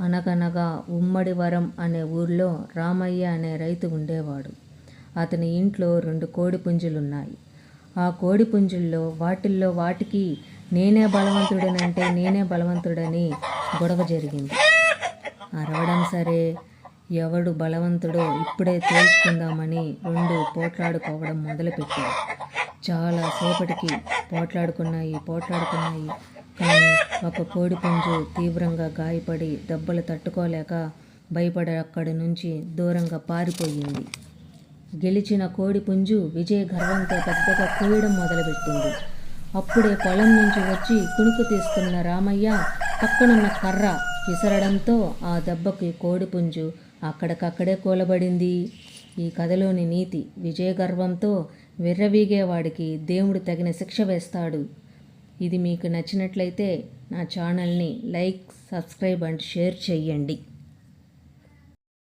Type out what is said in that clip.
అనగనగా ఉమ్మడివరం అనే ఊర్లో రామయ్య అనే రైతు ఉండేవాడు. అతని ఇంట్లో రెండు కోడి పుంజులున్నాయి. ఆ కోడి పుంజుల్లో వాటిల్లో వాటికి నేనే బలవంతుడనంటే నేనే బలవంతుడని గొడవ జరిగింది. అరవడం సరే ఎవడు బలవంతుడో ఇప్పుడే తేల్చుకుందామని రెండు పోట్లాడుకోవడం మొదలుపెట్టాయి చాలా సేపటికి పోట్లాడుకున్నాయి పోట్లాడుకున్నాయి. కానీ ఒక కోడిపుంజు తీవ్రంగా గాయపడి దెబ్బలు తట్టుకోలేక భయపడి అక్కడి నుంచి దూరంగా పారిపోయింది. గెలిచిన కోడి పుంజు విజయ గర్వంతో పెద్దగా కూయడం మొదలుపెట్టింది. అప్పుడే పొలం నుంచి వచ్చి కుణుకు తీస్తున్న రామయ్య పక్కనున్న కర్ర విసరడంతో ఆ దెబ్బకి కోడిపుంజు అక్కడికక్కడే కూలబడింది. ఈ కథలోని నీతి విజయ గర్వంతో విర్రవీగేవాడికి దేవుడు తగిన శిక్ష వేస్తాడు. ఇది మీకు నచ్చినట్లయితే నా ఛానల్ని లైక్ సబ్స్క్రైబ్ అండ్ షేర్ చేయండి.